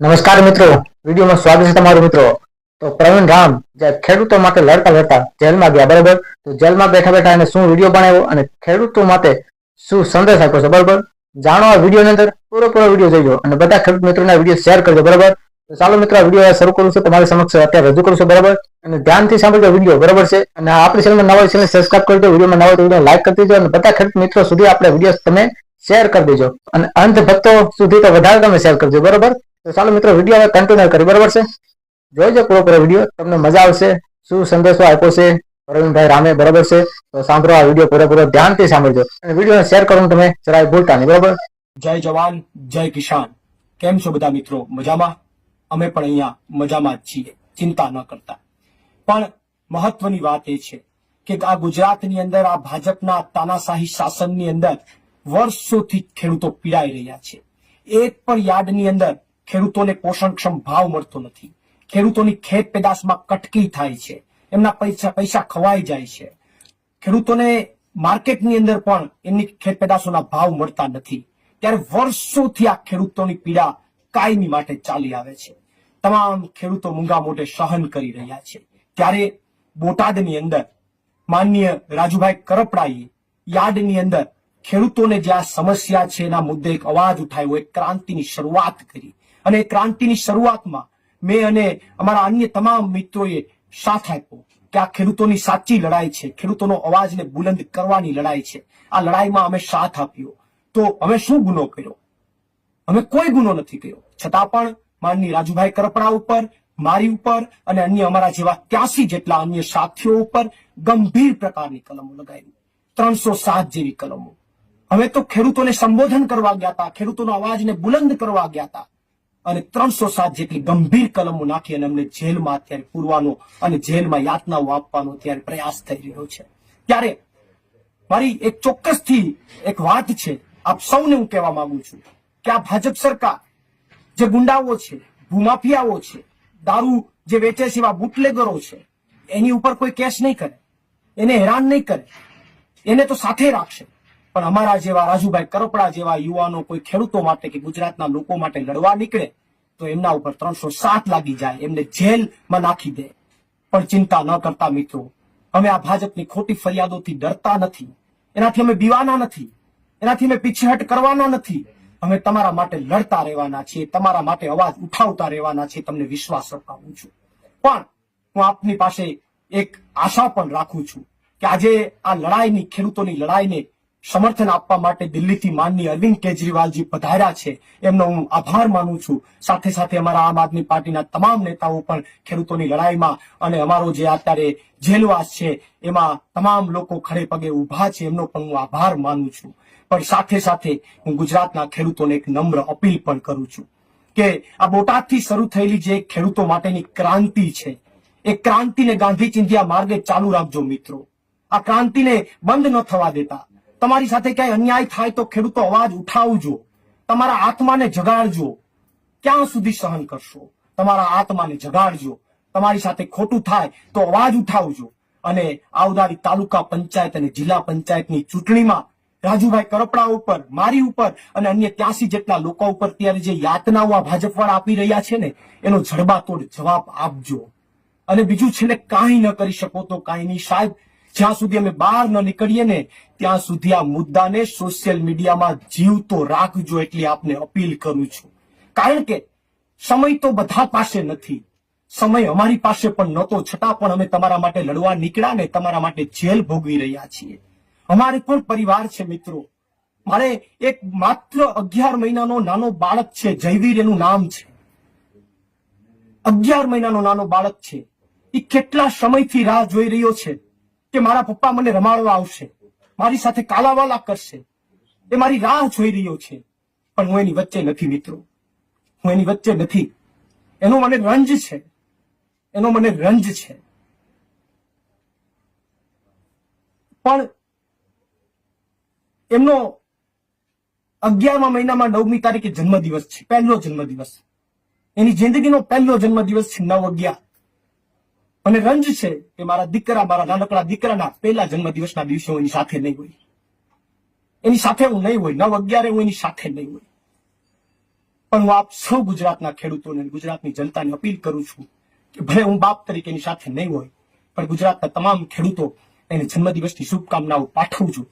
નમસ્કાર મિત્રો. વિડીયોમાં સ્વાગત છે તમારું મિત્રો. તો પ્રવીણ રામ જે ખેડૂતો માટે લડતા લડતા જેલમાં ગયા, બરાબર? તો જેલમાં બેઠા બેઠા એને શું વીડિયો બનાવ્યો અને ખેડૂતો માટે શું સંદેશ આપ્યો છે, બરાબર? જાણો આ વિડીયોની અંદર પૂરો પૂરો વીડિયો જોઈજો અને બધા ખેડૂત મિત્રોના વીડિયો શેર કરજો, બરાબર? તો ચાલો મિત્રો, આ વીડિયો શરૂ કરું છું. તમારી સમક્ષ અત્યારે રજૂ કરું છું, બરાબર? અને ધ્યાનથી સાંભળજો વીડિયો, બરાબર છે? અને આપણી ચેનલમાં નવા ચેનલ સબસ્ક્રાઈબ કરજો વિડીયોમાં નવા વીડિયો લાઈક કરી દેજો અને બધા ખેડૂત મિત્રો સુધી આપણે વીડિયો તમે શેર કરી દેજો. અને અંત ભક્તો સુધી તો વધારે તમે શેર કરજો, બરાબર? તો ચાલો મિત્રો વીડિયો હવે કન્ટિન્યુ કરી, બરાબર છે? જોઈજો પૂરો વીડિયો તમને મજા આવશે, શું સંદેશો આપ્યો છે પ્રવીણભાઈ રામે, બરાબર છે? તો સાંભળો આ વીડિયો પૂરેપૂરો ધ્યાનથી સાંભળજો. અને વીડિયો શેર કરવાનું તમે જરાય ભૂલતા નહીં, બરાબર? જય જવાન, જય કિસાન. કેમ છો બધા મિત્રો? મજામાં? અમે પણ અહીંયા મજામાં જ છીએ, ચિંતા ન કરતા. પણ મહત્વની વાત એ છે કે આ ગુજરાતની અંદર, આ ભાજપના તાનાશાહી શાસનની અંદર વર્ષોથી ખેડૂતો પીડાઈ રહ્યા છે. એક પણ યાર્ડની અંદર ખેડૂતોને પોષણક્ષમ ભાવ મળતો નથી. ખેડૂતોની ખેત પેદાશમાં કટકી થાય છે. એમના પૈસા પૈસા ખવાઈ જાય છે. ખેડૂતોને માર્કેટની અંદર પણ એમની ખેત પેદાશોના ભાવ મળતા નથી. ત્યારે વર્ષોથી આ ખેડૂતોની પીડા કાયમી માટે ચાલી આવે છે. તમામ ખેડૂતો મૂંગા મોઢે સહન કરી રહ્યા છે. ત્યારે બોટાદની અંદર માનનીય રાજુભાઈ કરપડાએ યાર્ડની અંદર ખેડૂતોને જે આ સમસ્યા છે એના મુદ્દે એક અવાજ ઉઠાવ્યો, એક ક્રાંતિની શરૂઆત કરી. અને ક્રાંતિની શરૂઆતમાં મેં અને અમારા અન્ય તમામ મિત્રોએ સાથ આપ્યો કે આ ખેડૂતોની સાચી લડાઈ છે. ખેડૂતોનો અવાજને બુલંદ કરવાની લડાઈ છે. આ લડાઈમાં અમે સાથ આપ્યો. તો અમે શું ગુનો કર્યો? અમે કોઈ ગુનો નથી કર્યો. છતાં પણ માનની રાજુભાઈ કરપડા ઉપર, મારી ઉપર અને અન્ય અમારા જેવા ત્યાસી જેટલા અન્ય સાથીઓ ઉપર ગંભીર પ્રકારની કલમો લગાવી. ત્રણસો સાત જેવી કલમો. અમે તો ખેડૂતોને સંબોધન કરવા ગયા હતા, ખેડૂતોનો અવાજને બુલંદ કરવા ગયા હતા. અને ત્રણસો સાત જેટલી ગંભીર કલમો નાખી અને અમને જેલમાં અત્યારે પૂરવાનો અને જેલમાં યાતનાઓ આપવાનો અત્યારે પ્રયાસ થઈ રહ્યો છે. ત્યારે મારી એક ચોક્કસથી એક વાત છે. આપ સૌને હું કહેવા માંગુ છું કે આ ભાજપ સરકાર જે ગુંડાઓ છે, ભૂમાફિયાઓ છે, દારૂ જે વેચે છે એવા બુટલેગરો છે, એની ઉપર કોઈ કેસ નહીં કરે. એને હેરાન નહીં કરે. એને તો સાથે રાખશે. પણ અમારા જેવા રાજુભાઈ કરપડા જેવા યુવાનો કોઈ ખેડૂતો માટે કે ગુજરાતના લોકો માટે લડવા નીકળે તો એમના ઉપર ત્રણસો સાત લાગી જાય, એમને જેલમાં નાખી દે. પણ ચિંતા ન કરતા મિત્રો, અમે આ ભાજપની ખોટી ફરિયાદોથી ડરતા નથી. એનાથી અમે બીવાના નથી. એનાથી અમે પીછેહટ કરવાના નથી. અમે તમારા માટે લડતા રહેવાના છીએ, તમારા માટે અવાજ ઉઠાવતા રહેવાના છીએ, તમને વિશ્વાસ અપાવું છું. પણ હું આપની પાસે એક આશા પણ રાખું છું કે આજે આ લડાઈની ખેડૂતોની લડાઈને સમર્થન આપવા માટે દિલ્હીથી માનની અરવિંદ કેજરીવાલજી પધાર્યા છે. એમનો હું આભાર માનું છું. સાથે સાથે અમારા આમ આદમી પાર્ટીના તમામ નેતાઓ પણ ખેડૂતોની લડાઈમાં અને અમારો જે અત્યારે જેલવાસ છે, એમાં તમામ લોકો ખડે પગે ઊભા છે, એમનો પણ હું આભાર માનું છું. પણ સાથે સાથે હું ગુજરાતના ખેડૂતોને એક નમ્ર અપીલ પણ કરું છું કે આ બોટાદથી શરૂ થયેલી જે ખેડૂતો માટેની ક્રાંતિ છે, એ ક્રાંતિને ગાંધી ચિંધ્યા માર્ગે ચાલુ રાખજો મિત્રો. આ ક્રાંતિને બંધ ન થવા દેતા. તમારી સાથે ક્યાંય અન્યાય થાય તો ખેડૂતો અવાજ ઉઠાવજો. તમારા આત્માને જગાડજો. ક્યાં સુધી સહન કરશો? તમારા આત્માને જગાડજો. તમારી સાથે ખોટું થાય તો અવાજ ઉઠાવજો. અને આવનારી તાલુકા પંચાયત અને જિલ્લા પંચાયતની ચૂંટણીમાં રાજુભાઈ કરપડા ઉપર, મારી ઉપર અને અન્ય ત્યાસી જેટલા લોકો ઉપર ત્યારે જે યાતનાઓ આ ભાજપવાળા આપી રહ્યા છે ને, એનો જડબાતોડ જવાબ આપજો. અને બીજું છેલ્લે કાંઈ ન કરી શકો તો કાંઈ નહીં સાહેબ જ્યાં સુધી અમે બહાર ન નીકળીએ ને, ત્યાં સુધી આ મુદ્દાને સોશિયલ મીડિયામાં જીવતો રાખજો એટલી આપને અપીલ કરું છું. કારણ કે સમય તો બધા પાસે નથી. સમય અમારી પાસે પણ નહોતો, છતાં પણ અમે તમારા માટે લડવા નીકળ્યા ને, તમારા માટે જેલ ભોગવી રહ્યા છીએ. અમારે પણ પરિવાર છે મિત્રો. મારે એક માત્ર અગિયાર મહિનાનો નાનો બાળક છે, જયવીર એનું નામ છે. અગિયાર મહિનાનો નાનો બાળક છે. એ કેટલા સમયથી રાહ જોઈ રહ્યો છે? કે મારા પપ્પા મને રમાડવા આવશે. મારી સાથે કાલાવાલા કરશે. એ મારી રાહ જોઈ રહ્યો છે. પણ હું એની વચ્ચે નથી, મિત્રો. હું એની વચ્ચે નથી. એનો મને રંજ છે. એનો મને રંજ છે. પણ એમનો અગિયારમા મહિનામાં નવમી તારીખે જન્મદિવસ છે. પહેલો જન્મદિવસ. એની જિંદગીનો પહેલો જન્મદિવસ છે નવ અગિયાર. મને રંજ છે કે મારા દીકરા, મારા નાનકડા દીકરાના પહેલા જન્મદિવસના દિવસે હું એની સાથે નહીં હોય. એની સાથે હું નહીં હોય. નવ અગિયારે હું એની સાથે નહીં હોય. પણ હું આપ સૌ ગુજરાતના ખેડૂતોને અને ગુજરાતની જનતાને અપીલ કરું છું કે ભલે હું બાપ તરીકે એની સાથે નહીં હોય, પણ ગુજરાતના તમામ ખેડૂતો એને જન્મદિવસની શુભકામનાઓ પાઠવું છું.